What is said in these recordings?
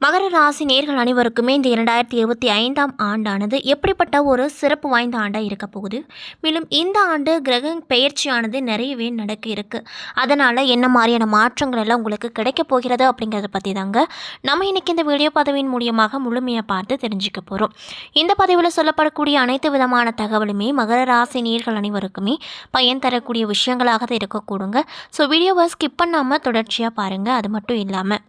மகர ராசி நேர்கள் அனைவருக்குமே இந்த இரண்டாயிரத்தி இருபத்தி ஐந்தாம் ஆண்டானது எப்படிப்பட்ட ஒரு சிறப்பு வாய்ந்த ஆண்டாக இருக்க போகுது? மேலும் இந்த ஆண்டு கிரக பெயர்ச்சியானது நிறையவே நடக்க இருக்குது அதனால் என்ன மாதிரியான மாற்றங்கள் எல்லாம் உங்களுக்கு கிடைக்க போகிறது அப்படிங்கிறத பற்றி தாங்க நம்ம இன்னைக்கு இந்த வீடியோ பதவியின் மூலியமாக முழுமையாக பார்த்து தெரிஞ்சுக்க போகிறோம் இந்த பதவியில் சொல்லப்படக்கூடிய அனைத்து விதமான தகவலுமே மகர ராசி நேர்கள் அனைவருக்குமே பயன் தரக்கூடிய விஷயங்களாக தான் இருக்கக்கூடுங்க ஸோ வீடியோவை ஸ்கிப் பண்ணாமல் தொடர்ச்சியாக பாருங்கள் அது மட்டும் இல்லாமல்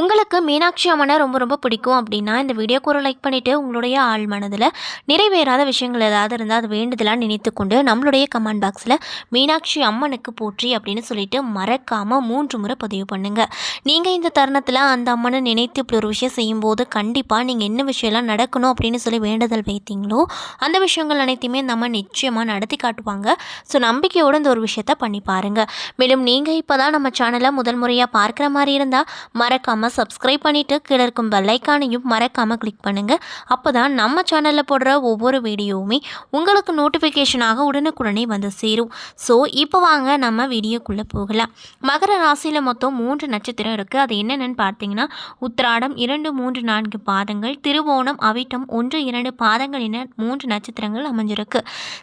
உங்களுக்கு மீனாட்சி அம்மனை ரொம்ப ரொம்ப பிடிக்கும் அப்படின்னா இந்த வீடியோக்கு ஒரு லைக் பண்ணிவிட்டு உங்களுடைய ஆள் மனதில் நிறைவேறாத விஷயங்கள் ஏதாவது இருந்தால் அது வேண்டுதலாக நினைத்து கொண்டு நம்மளுடைய கமெண்ட் பாக்ஸில் மீனாட்சி அம்மனுக்கு போற்றி அப்படின்னு சொல்லிட்டு மறக்காமல் மூன்று முறை பதிவு பண்ணுங்கள் நீங்கள் இந்த தருணத்தில் அந்த அம்மனை நினைத்து இப்படி ஒரு விஷயம் செய்யும்போது கண்டிப்பாக நீங்கள் என்ன விஷயம்லாம் நடக்கணும் அப்படின்னு சொல்லி வேண்டுதல் வைத்தீங்களோ அந்த விஷயங்கள் அனைத்தையுமே நம்ம நிச்சயமாக நடத்தி காட்டுவாங்க. ஸோ நம்பிக்கையோடு இந்த ஒரு விஷயத்த பண்ணி பாருங்கள் மேலும் நீங்கள் இப்போ தான் நம்ம சேனலை முதல் முறையாக பார்க்குற மாதிரி இருந்தால் மறக்காமல் சப்ஸ்கிரைப் பண்ணிவிட்டு கீழே இருக்கும் பெல்லைக்கானையும் மறக்காமல் கிளிக் பண்ணுங்கள் அப்போ தான் நம்ம சேனலில் போடுற ஒவ்வொரு வீடியோவுமே உங்களுக்கு நோட்டிஃபிகேஷனாக உடனுக்குடனே வந்து சேரும். ஸோ இப்போ வாங்க நம்ம வீடியோக்குள்ளே போகலாம். மகர ராசியில் மொத்தம் மூன்று நட்சத்திரம் இருக்குது அது என்னென்னு பார்த்தீங்கன்னா உத்திராடம் இரண்டு மூன்று நான்கு பாதங்கள் திருவோணம் அவிட்டம் ஒன்று இரண்டு பாதங்கள் என மூன்று நட்சத்திரங்கள் அமைஞ்சிருக்கு.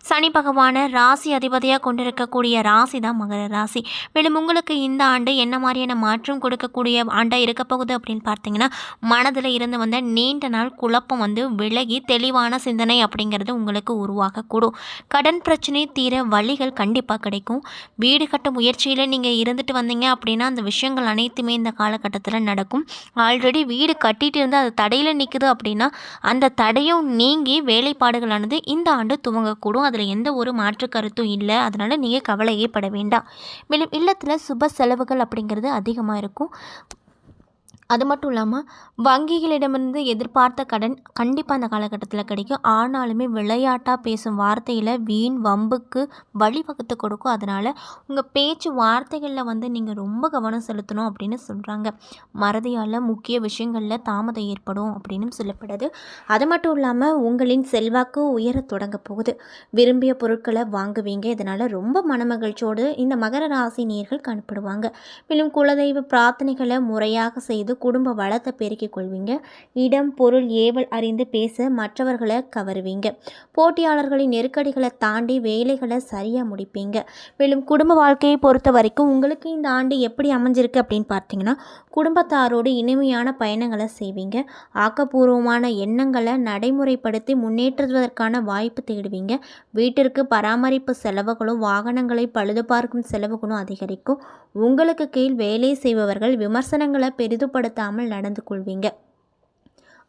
சனி பகவானை ராசி அதிபதியாக கொண்டிருக்கக்கூடிய ராசி தான் மகர ராசி. மேலும் உங்களுக்கு இந்த ஆண்டு என்ன மாதிரியான மாற்றம் கொடுக்கக்கூடிய ஆண்டாக இருக்க போகுது அப்படின்னு பார்த்தீங்கன்னா மனதில் இருந்து வந்த நீண்ட நாள் குழப்பம் வந்து விலகி தெளிவான சிந்தனை அப்படிங்கிறது உங்களுக்கு உருவாகக்கூடும். கடன் பிரச்சனை தீர வழிகள் கண்டிப்பாக கிடைக்கும். வீடு கட்ட முயற்சியில் நீங்கள் இருந்துட்டு வந்தீங்க அப்படின்னா அந்த விஷயங்கள் அனைத்துமே இந்த காலகட்டத்தில் நடக்கும். ஆல்ரெடி வீடு கட்டிட்டு இருந்து அது தடையில் நிற்குது அப்படின்னா அந்த தடையும் நீங்கி வேலைப்பாடுகளானது இந்த ஆண்டு துவங்கக்கூடும். அதில் எந்த ஒரு மாற்று கருத்தும் இல்லை. அதனால் நீங்கள் கவலையே பட வேண்டாம். மேலும் இல்லத்தில் சுப செலவுகள் அப்படிங்கிறது அதிகமாக இருக்கும். அது மட்டும் இல்லாமல் வங்கிகளிடமிருந்து எதிர்பார்த்த கடன் கண்டிப்பாக அந்த காலகட்டத்தில் கிடைக்கும். ஆனாலுமே விளையாட்டாக பேசும் வார்த்தையில் வீண் வம்புக்கு வழிவகுத்து கொடுக்கும். அதனால் உங்கள் பேச்சு வார்த்தைகளில் வந்து நீங்கள் ரொம்ப கவனம் செலுத்தணும் அப்படின்னு சொல்கிறாங்க மறதியால் முக்கிய விஷயங்களில் தாமதம் ஏற்படும் அப்படின்னு சொல்லப்படுது. அது மட்டும் இல்லாமல் உங்களின் செல்வாக்கு உயர தொடங்க போகுது. விரும்பிய பொருட்களை வாங்குவீங்க. இதனால் ரொம்ப மனமகிழ்ச்சியோடு இந்த மகர ராசி நேர்கள் காணப்படுவாங்க. மேலும் குலதெய்வ பிரார்த்தனைகளை முறையாக செய்து குடும்ப வளத்தை பெருக்கிக் கொள்வீங்க. இடம் பொருள் ஏவல் அறிந்து பேச மற்றவர்களை கவருவீங்க. போட்டியாளர்களின் நெருக்கடிகளை தாண்டி வேலைகளை சரியாக முடிப்பீங்க. மேலும் குடும்ப வாழ்க்கையை பொறுத்த வரைக்கும் உங்களுக்கு இந்த ஆண்டு எப்படி அமைஞ்சிருக்கு அப்படின்னு பார்த்தீங்கன்னா குடும்பத்தாரோடு இனிமையான பயணங்களை செய்வீங்க. ஆக்கப்பூர்வமான எண்ணங்களை நடைமுறைப்படுத்தி முன்னேற்றுவதற்கான வாய்ப்பு தேடுவீங்க. வீட்டிற்கு பராமரிப்பு செலவுகளும் வாகனங்களை பழுது பார்க்கும் செலவுகளும் அதிகரிக்கும். உங்களுக்கு கீழ் வேலை செய்பவர்கள் விமர்சனங்களை பொருட்படுத்தாமல் நடந்து கொள்வீங்க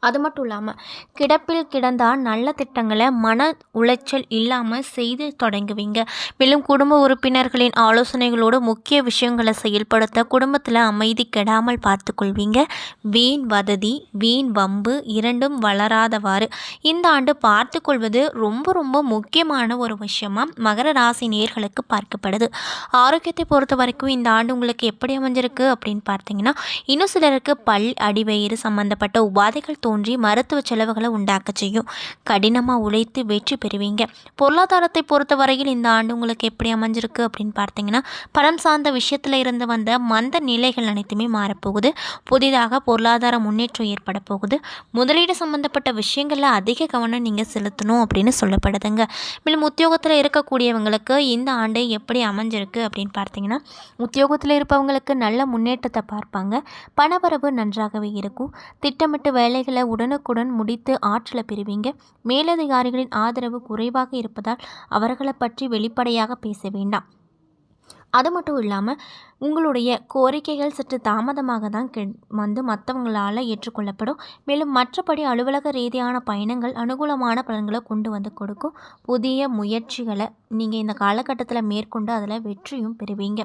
அது மட்டும் இல்லாமல் கிடப்பில் கிடந்தால் நல்ல திட்டங்களை மன உளைச்சல் இல்லாமல் செய்து தொடங்குவீங்க. மேலும் குடும்ப உறுப்பினர்களின் ஆலோசனைகளோடு முக்கிய விஷயங்களை செயல்படுத்த குடும்பத்தில் அமைதி கெடாமல் பார்த்துக்கொள்வீங்க வீண் வததி வீண் வம்பு இரண்டும் வளராதவாறு இந்த ஆண்டு பார்த்துக்கொள்வது ரொம்ப ரொம்ப முக்கியமான ஒரு விஷயமா மகர ராசி நேர்களுக்கு பார்க்கப்படுது. ஆரோக்கியத்தை பொறுத்த வரைக்கும் இந்த ஆண்டு உங்களுக்கு எப்படி அமைஞ்சிருக்கு அப்படின்னு பார்த்தீங்கன்னா இன்னும் சிலருக்கு பல் அடிவயிறு சம்பந்தப்பட்ட உபாதைகள் தோன்றி மருத்துவ செலவுகளை உண்டாக்க செய்யும். கடினமாக உழைத்து வெற்றி பெறுவீங்க. பொருளாதாரத்தை பொறுத்தவரையில் இந்த ஆண்டு உங்களுக்கு எப்படி அமைஞ்சிருக்கு அப்படின்னு பார்த்தீங்கன்னா பணம் சார்ந்த விஷயத்தில் இருந்து வந்த மந்த நிலைகள் அனைத்துமே மாறப்போகுது. புதிதாக பொருளாதார முன்னேற்றம் ஏற்பட போகுது. முதலீடு சம்மந்தப்பட்ட விஷயங்களில் அதிக கவனம் நீங்கள் செலுத்தணும் அப்படின்னு சொல்லப்படுதுங்க. மேலும் உத்தியோகத்தில் இருக்கக்கூடியவங்களுக்கு இந்த ஆண்டு எப்படி அமைஞ்சிருக்கு அப்படின்னு பார்த்தீங்கன்னா உத்தியோகத்தில் இருப்பவங்களுக்கு நல்ல முன்னேற்றத்தை பார்ப்பாங்க. பணவரவு நன்றாகவே இருக்கும். திட்டமிட்டு வேலைகளை உடனுக்குடன் முடித்து ஆற்றலை பெறுவீங்க. மேலதிகாரிகளின் ஆதரவு குறைவாக இருப்பதால் அவர்களை பற்றி வெளிப்படையாக பேச வேண்டாம். அது மட்டும் இல்லாமல் உங்களுடைய கோரிக்கைகள் சற்று தாமதமாக தான் வந்து மற்றவங்களால் ஏற்றுக்கொள்ளப்படும். மேலும் மற்றபடி அலுவலக ரீதியான பயணங்கள் அனுகூலமான பலன்களை கொண்டு வந்து கொடுக்கும். புதிய முயற்சிகளை நீங்கள் இந்த காலகட்டத்தில் மேற்கொண்டு அதில் வெற்றியும் பெறுவீங்க.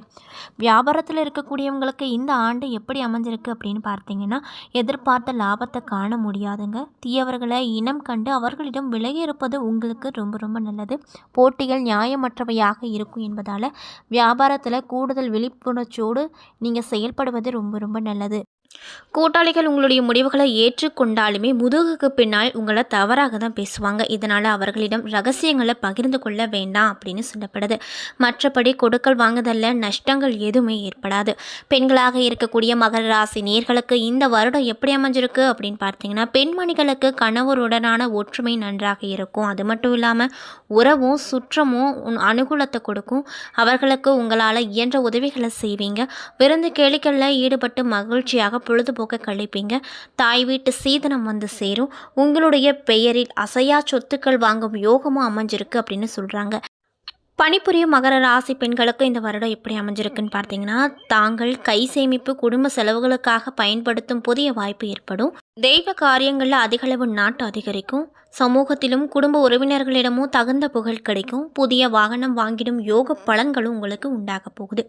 வியாபாரத்தில் இருக்கக்கூடியவங்களுக்கு இந்த ஆண்டு எப்படி அமைஞ்சிருக்கு அப்படின்னு பார்த்தீங்கன்னா எதிர்பார்த்த லாபத்தை காண முடியாதுங்க. தீயவர்களை இனம் கண்டு அவர்களிடம் விலகி இருப்பது உங்களுக்கு ரொம்ப ரொம்ப நல்லது. போட்டிகள் நியாயமற்றவையாக இருக்கும் என்பதால் வியாபாரத்தில் கூடுதல் விழிப்புணர்ச்சியோடு நீங்கள் செயல்படுவது ரொம்ப ரொம்ப நல்லது. கூட்டாளிகள் உங்களுடைய முடிவுகளை ஏற்றுக்கொண்டாலுமே முதுகுக்கு பின்னால் உங்களை தவறாக தான் பேசுவாங்க. இதனால் அவர்களிடம் ரகசியங்களை பகிர்ந்து கொள்ள வேண்டாம் அப்படின்னு சொல்லப்படுது. மற்றபடி கொடுக்கல் வாங்குதல்ல நஷ்டங்கள் எதுவுமே ஏற்படாது. பெண்களாக இருக்கக்கூடிய மகர ராசி நேர்களுக்கு இந்த வருடம் எப்படி அமைஞ்சிருக்கு அப்படின்னு பார்த்தீங்கன்னா பெண்மணிகளுக்கு கணவருடனான ஒற்றுமை நன்றாக இருக்கும். அது மட்டும் இல்லாமல் உறவும் சுற்றமும் அனுகூலத்தை கொடுக்கும். அவர்களுக்கு உங்களால் இயன்ற உதவிகளை செய்வீங்க. விருந்து கேளிக்கையில் ஈடுபட்டு மகிழ்ச்சியாக பொழுதுபோக்க கழிப்பீங்க. தாய் வீட்டு சீதனம் வந்து சேரும். உங்களுடைய பெயரில் அசையா சொத்துக்கள் வாங்கும் யோகமும் அமைஞ்சிருக்கு அப்படின்னு சொல்கிறாங்க பணிபுரியும் மகர ராசி பெண்களுக்கு இந்த வருடம் எப்படி அமைஞ்சிருக்குன்னு பார்த்தீங்கன்னா தாங்கள் கை சேமிப்பு குடும்ப செலவுகளுக்காக பயன்படுத்தும் புதிய வாய்ப்பு ஏற்படும். தெய்வ காரியங்களில் அதிகளவு நாட்டு அதிகரிக்கும். சமூகத்திலும் குடும்ப உறவினர்களிடமும் தகுந்த புகழ் கிடைக்கும். புதிய வாகனம் வாங்கிடும் யோக பலன்களும் உங்களுக்கு உண்டாக போகுது.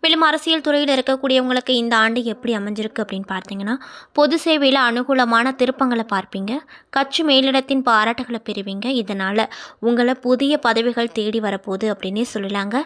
மேலும் அரசியல் துறையில் இருக்கக்கூடியவங்களுக்கு இந்த ஆண்டு எப்படி அமைஞ்சிருக்கு அப்படின்னு பார்த்தீங்கன்னா பொது சேவையில் அனுகூலமான திருப்பங்களை பார்ப்பீங்க. கட்சி மேலிடத்தின் பாராட்டுகளை பெறுவீங்க. இதனால் உங்களை புதிய பதவிகள் தேடி வரப்போகுது அப்படின்னே சொல்லலாங்க.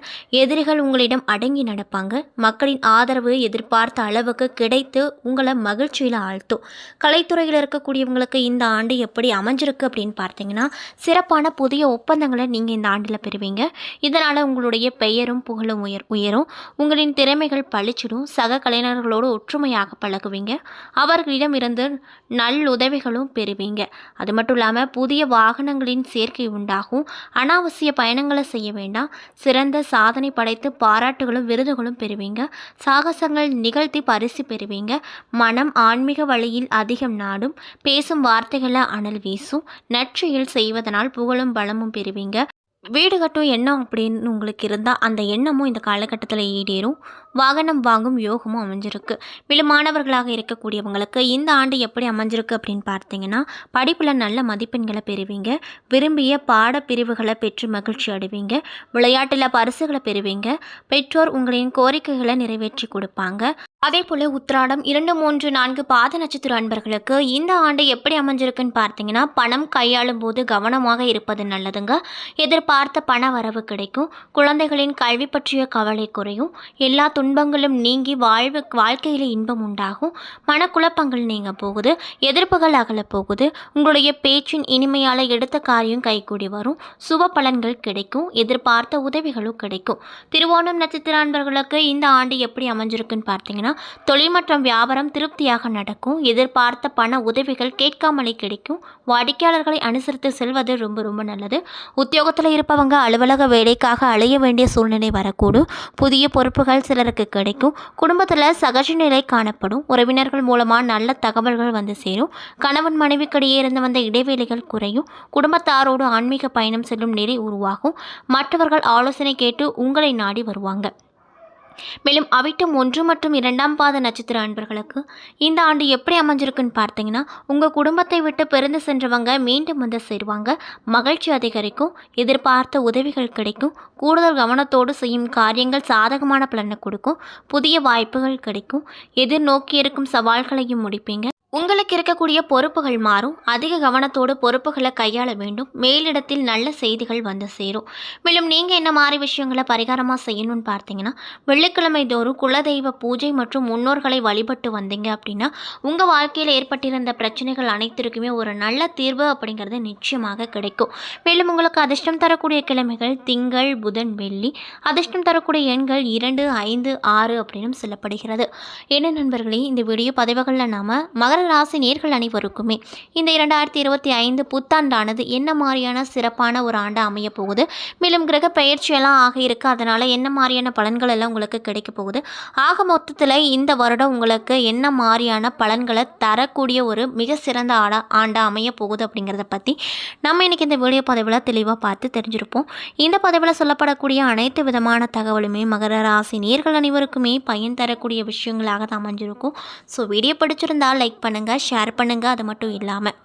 எதிரிகள் உங்களிடம் அடங்கி நடப்பாங்க. மக்களின் ஆதரவு எதிர்பார்த்த அளவுக்கு கிடைத்து உங்களை மகிழ்ச்சியில் ஆழ்த்தும். கலைத்துறையில் இருக்கக்கூடியவங்களுக்கு இந்த ஆண்டு எப்படி அமைஞ்சிருக்கு அப்படின்னு பார்த்தீங்கன்னா சிறப்பான புதிய ஒப்பந்தங்களை நீங்கள் இந்த ஆண்டில் பெறுவீங்க. இதனால் உங்களுடைய பெயரும் புகழும் உயர் உயரும். உங்களின் திறமைகள் பளிச்சிடும். சக கலைஞர்களோடு ஒற்றுமையாக பழகுவீங்க. அவர்களிடம் இருந்து நல்லுதவிகளும் பெறுவீங்க. அது மட்டும் இல்லாமல் புதிய வாகனங்களின் சேர்க்கை உண்டாகும். அனாவசிய பயணங்களை செய்ய வேண்டாம். சிறந்த சாதனை படைத்து பாராட்டுகளும் விருதுகளும் பெறுவீங்க. சாகசங்கள் நிகழ்த்தி பரிசு பெறுவீங்க. மனம் ஆன்மீக வழியில் அதிகம் நாடும். பேசும் வார்த்தைகளை அனல் வீசும். நற்செயல் செய்வதனால் புகழும் பலமும் பெறுவீங்க. வீடு கட்டும் எண்ணம் அப்படின்னு உங்களுக்கு இருந்தால் அந்த எண்ணமும் இந்த காலகட்டத்தில் ஈடேறும். வாகனம் வாங்கும் யோகமும் அமைஞ்சிருக்கு. மேலும் மாணவர்களாக இருக்கக்கூடியவங்களுக்கு இந்த ஆண்டு எப்படி அமைஞ்சிருக்கு அப்படின்னு பார்த்தீங்கன்னா படிப்பில் நல்ல மதிப்பெண்களை பெறுவீங்க. விரும்பிய பாடப்பிரிவுகளை பெற்று மகிழ்ச்சி அடைவீங்க. விளையாட்டில் பரிசுகளை பெறுவீங்க. பெற்றோர் உங்களின் கோரிக்கைகளை நிறைவேற்றி கொடுப்பாங்க. அதே போல் உத்திராடம் இரண்டு மூன்று நான்கு பாத நட்சத்திர அன்பர்களுக்கு இந்த ஆண்டு எப்படி அமைஞ்சிருக்குன்னு பார்த்தீங்கன்னா பணம் கையாளும் போது கவனமாக இருப்பது நல்லதுங்க. எதிர்பார்த்த பண வரவு கிடைக்கும். குழந்தைகளின் கல்வி பற்றிய கவலை குறையும். எல்லா துன்பங்களும் நீங்கி வாழ்வு வாழ்க்கையில் இன்பம் உண்டாகும். மனக்குழப்பங்கள் நீங்க போகுது. எதிர்ப்புகள் அகலப் போகுது. உங்களுடைய பேச்சின் இனிமையால் எடுத்த காரியம் கைகூடி வரும். சுப பலன்கள் கிடைக்கும். எதிர்பார்த்த உதவிகளும் கிடைக்கும். திருவோணம் நட்சத்திர அன்பர்களுக்கு இந்த ஆண்டு எப்படி அமைஞ்சிருக்குன்னு பார்த்தீங்கன்னா தொழில் மற்றும் வியாபாரம் திருப்தியாக நடக்கும். எதிர்பார்த்த பண உதவிகள் கேட்காமலே கிடைக்கும். வாடிக்கையாளர்களை அனுசரித்து செல்வது ரொம்ப ரொம்ப நல்லது. உத்தியோகத்தில் இருப்பவங்க அலுவலக வேலைக்காக அலைய வேண்டிய சூழ்நிலை வரக்கூடும். புதிய பொறுப்புகள் சிலருக்கு கிடைக்கும். குடும்பத்தில் சகஜ நிலை காணப்படும். உறவினர்கள் மூலமாக நல்ல தகவல்கள் வந்து சேரும். கணவன் மனைவிக்கிடையே இருந்து வந்த இடைவெளிகள் குறையும். குடும்பத்தாரோடு ஆன்மீக பயணம் செல்லும் நிலை உருவாகும். மற்றவர்கள் ஆலோசனை கேட்டு உங்களை நாடி வருவாங்க. மேலும் அவிட்டம் ஒன்று மற்றும் இரண்டாம் பாத நட்சத்திர அன்பர்களுக்கு இந்த ஆண்டு எப்படி அமைஞ்சிருக்குன்னு பார்த்தீங்கன்னா உங்கள் குடும்பத்தை விட்டு பிறந்து சென்றவங்க மீண்டும் வந்து சேருவாங்க. மகிழ்ச்சி அதிகரிக்கும் எதிர்பார்த்த உதவிகள் கிடைக்கும் கூடுதல் கவனத்தோடு செய்யும் காரியங்கள் சாதகமான பலனை கொடுக்கும் புதிய வாய்ப்புகள் கிடைக்கும் எதிர்நோக்கி இருக்கும் சவால்களையும் முடிப்பீங்க. உங்களுக்கு இருக்கக்கூடிய பொறுப்புகள் மாறும். அதிக கவனத்தோடு பொறுப்புகளை கையாள வேண்டும். மேலிடத்தில் நல்ல செய்திகள் வந்து சேரும். மேலும் நீங்கள் என்ன மாதிரி விஷயங்களை பரிகாரமாக செய்யணும்னு பார்த்தீங்கன்னா வெள்ளிக்கிழமை தோறும் குலதெய்வ பூஜை மற்றும் முன்னோர்களை வழிபட்டு வந்தீங்க அப்படின்னா உங்கள் வாழ்க்கையில் ஏற்பட்டிருந்த பிரச்சனைகள் அனைத்திற்குமே ஒரு நல்ல தீர்வு அப்படிங்கிறது நிச்சயமாக கிடைக்கும். மேலும் உங்களுக்கு அதிர்ஷ்டம் தரக்கூடிய கிழமைகள் திங்கள் புதன் வெள்ளி அதிர்ஷ்டம் தரக்கூடிய எண்கள் இரண்டு ஐந்து ஆறு அப்படின்னும் சொல்லப்படுகிறது. என்ன நண்பர்களே இந்த வீடியோ பதிவுகளில் நாம் மகர ராசி நேர்கள் அனைவருக்குமே இந்த இரண்டாயிரத்தி இருபத்தி ஐந்து புத்தாண்டானது என்ன மாதிரியான சிறப்பான ஒரு ஆண்டு அமைய போகுது? மேலும் கிரக பயிற்சியெல்லாம் ஆக இருக்குது அதனால் என்ன மாதிரியான பலன்கள் எல்லாம் உங்களுக்கு கிடைக்க போகுது? ஆக மொத்தத்தில் இந்த வருடம் உங்களுக்கு என்ன மாதிரியான பலன்களை தரக்கூடிய ஒரு மிக சிறந்த ஆடா ஆண்டாக அமைய போகுது அப்படிங்கிறத பற்றி நம்ம இன்றைக்கி இந்த வீடியோ பதவியில் தெளிவாக பார்த்து தெரிஞ்சிருப்போம். இந்த பதவியில் சொல்லப்படக்கூடிய அனைத்து விதமான தகவலுமே மகர ராசி நேர்கள் அனைவருக்குமே பயன் தரக்கூடிய விஷயங்களாக தான் அமைஞ்சிருக்கும். ஸோ வீடியோ பிடிச்சிருந்தால் லைக் பண்ணுங்கள் ஷேர் பண்ணுங்கள் அது மட்டும் இல்லாமல்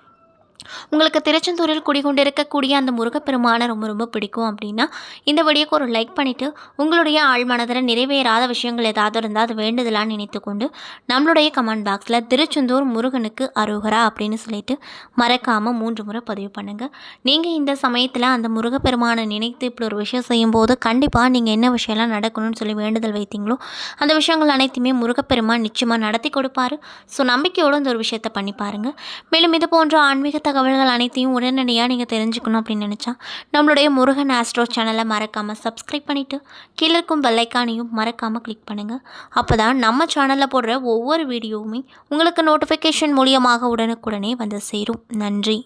உங்களுக்கு திருச்செந்தூரில் குடிகொண்டிருக்கக்கூடிய அந்த முருகப்பெருமானை ரொம்ப ரொம்ப பிடிக்கும் அப்படின்னா இந்த வீடியோக்கு ஒரு லைக் பண்ணிவிட்டு உங்களுடைய ஆழ்மனதில் நிறைவேறாத விஷயங்கள் ஏதாவது இருந்தால் அது வேண்டுதலான்னு நினைத்துக்கொண்டு நம்மளுடைய கமெண்ட் பாக்ஸில் திருச்செந்தூர் முருகனுக்கு அருகரா அப்படின்னு சொல்லிட்டு மறக்காமல் மூன்று முறை பதிவு பண்ணுங்கள் நீங்கள் இந்த சமயத்தில் அந்த முருகப்பெருமானை நினைத்து இப்படி ஒரு விஷயம் செய்யும்போது கண்டிப்பாக நீங்கள் என்ன விஷயம்லாம் நடக்கணும்னு சொல்லி வேண்டுதல் வைத்தீங்களோ அந்த விஷயங்கள் அனைத்துமே முருகப்பெருமான் நிச்சயமாக நடத்தி கொடுப்பார். ஸோ நம்பிக்கையோடு இந்த ஒரு விஷயத்தை பண்ணி பாருங்கள் மேலும் இது போன்ற ஆன்மீக தகவல்கள் அனைத்தையும் உடனடியாக நீங்கள் தெரிஞ்சுக்கணும் அப்படின்னு நினச்சா நம்மளுடைய முருகன் ஆஸ்ட்ரோ சேனலை மறக்காமல் சப்ஸ்கிரைப் பண்ணிவிட்டு கீழே இருக்கும் பெல்லைக்கானையும் மறக்காமல் கிளிக் பண்ணுங்கள் அப்போ தான் நம்ம சேனலில் போடுற ஒவ்வொரு வீடியோவுமே உங்களுக்கு நோட்டிஃபிகேஷன் மூலியமாக உடனுக்குடனே வந்து சேரும். நன்றி.